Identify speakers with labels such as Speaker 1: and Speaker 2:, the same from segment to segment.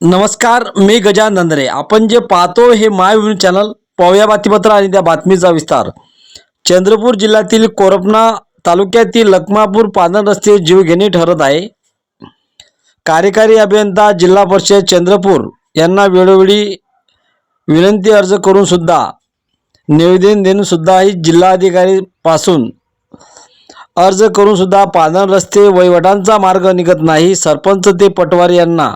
Speaker 1: नमस्कार मी गजान नंदरे. आपण जे पाहतो हे माय न्यूज चॅनल पाहूया बातमीपत्र आणि त्या बातमीचा विस्तार. चंद्रपूर जिल्ह्यातील कोरपणा तालुक्यातील लखमापूर पादन रस्ते जीवघेणी ठरत आहे. कार्यकारी अभियंता जिल्हा परिषद चंद्रपूर यांना वेळोवेळी विनंती अर्ज करून सुद्धा निवेदन देऊन सुद्धाही जिल्हाधिकारीपासून अर्ज करून सुद्धा पादन रस्ते वहिवटांचा मार्ग निघत नाही. सरपंच ते पटवारी यांना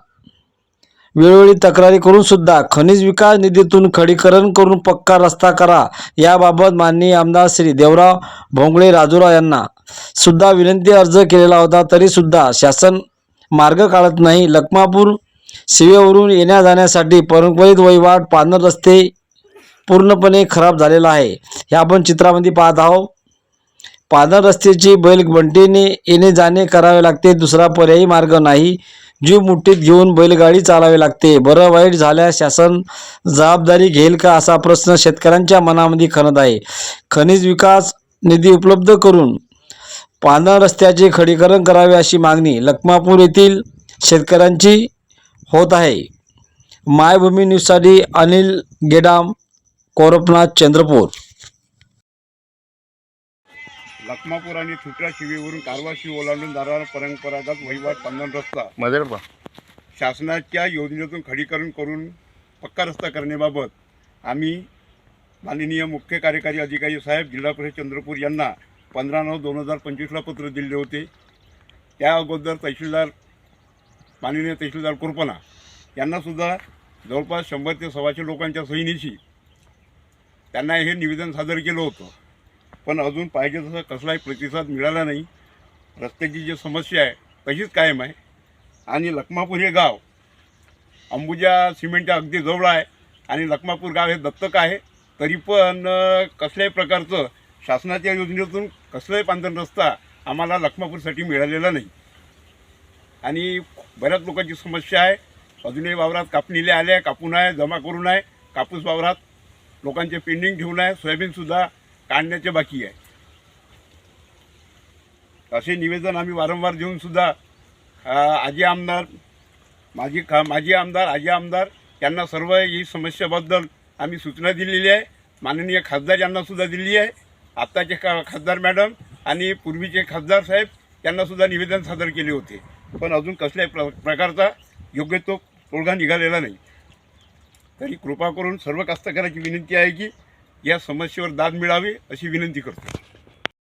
Speaker 1: वेळोवेळी तक्रारी करून सुद्धा खनिज विकास निधीतून खडीकरण करून पक्का रस्ता करा याबाबत माननीय आमदार श्री देवराव भोंगळे राजुरा यांना सुद्धा विनंती अर्ज केलेला होता. तरी सुद्धा शासन मार्ग काढत नाही. लखमापूर शिवेवरून येण्या जाण्यासाठी परंपरित वहिवाट पानर रस्ते पूर्णपणे खराब झालेला आहे. हे आपण चित्रामध्ये पाहत आहोत. पानर रस्त्याची बैल बंटीने येणे जाणे करावे लागते. दुसरा पर्यायी मार्ग नाही. जीव मुठीत घेऊन बैलगाडी चालावी लागते. बरं वाईट झाल्यास शासन जबाबदारी घेईल का असा प्रश्न शेतकऱ्यांच्या मनामध्ये खणत आहे. खनिज विकास निधी उपलब्ध करून पांढर रस्त्याचे खडीकरण करावे अशी मागणी लखमापूर येथील शेतकऱ्यांची होत आहे. मायभूमी न्यूजसाठी अनिल गेडाम कोरपनाथ चंद्रपूर.
Speaker 2: लखमापूर आणि छुट्या शिवीवरून कारवा शिव ओलांडून जाणारा परंपरागत वहिवाट पांधन रस्ता
Speaker 3: पहा
Speaker 2: शासनाच्या योजनेतून खडीकरण करून पक्का रस्ता करण्याबाबत आम्ही माननीय मुख्य कार्यकारी अधिकारी साहेब जिल्हा परिषद चंद्रपूर यांना पंधरा नऊ दोन हजार पंचवीसला पत्र दिले होते. त्या अगोदर तहसीलदार माननीय तहसीलदार कुरपना यांनासुद्धा जवळपास शंभर ते सव्वाशे लोकांच्या सहीनीशी त्यांना हे निवेदन सादर केलं होतं. पण अजून पाहिजे तसा कसलाही प्रतिसाद मिळाला नाही. रस्त्याची जी समस्या आहे तशीच कायम आहे. आणि लखमापूर हे गाव अंबुजा सिमेंटच्या अगदी जवळ आहे आणि लखमापूर गाव हे दत्तक आहे. तरी पण कसल्याही प्रकारचं शासनाच्या योजनेतून कसलाही पांधन रस्ता आम्हाला लखमापूरसाठी मिळालेला नाही. आणि बऱ्याच लोकांची समस्या आहे. अजूनही वावरात कापणीले आले कापून आहे जमा करून आहे कापूस वावरात लोकांचे पेंडिंग ठेवून आहे सोयाबीनसुद्धा काढण्याचे बाकी आहे. असे निवेदन आम्ही वारंवार देऊन सुद्धा आजी आमदार माजी खा माजी आमदार आजी आमदार यांना सर्व ही समस्याबद्दल आम्ही सूचना दिलेली आहे. माननीय खासदार यांनासुद्धा दिली आहे. आत्ताचे खा खासदार मॅडम आणि पूर्वीचे खासदार साहेब यांनासुद्धा निवेदन सादर केले होते. पण अजून कसल्याही प्र प्रकारचा योग्य तो तोडगा निघालेला नाही. तरी कृपा करून सर्व कास्तकाराची विनंती आहे की या समस्येवर दाद मिळावी अशी विनंती करतो.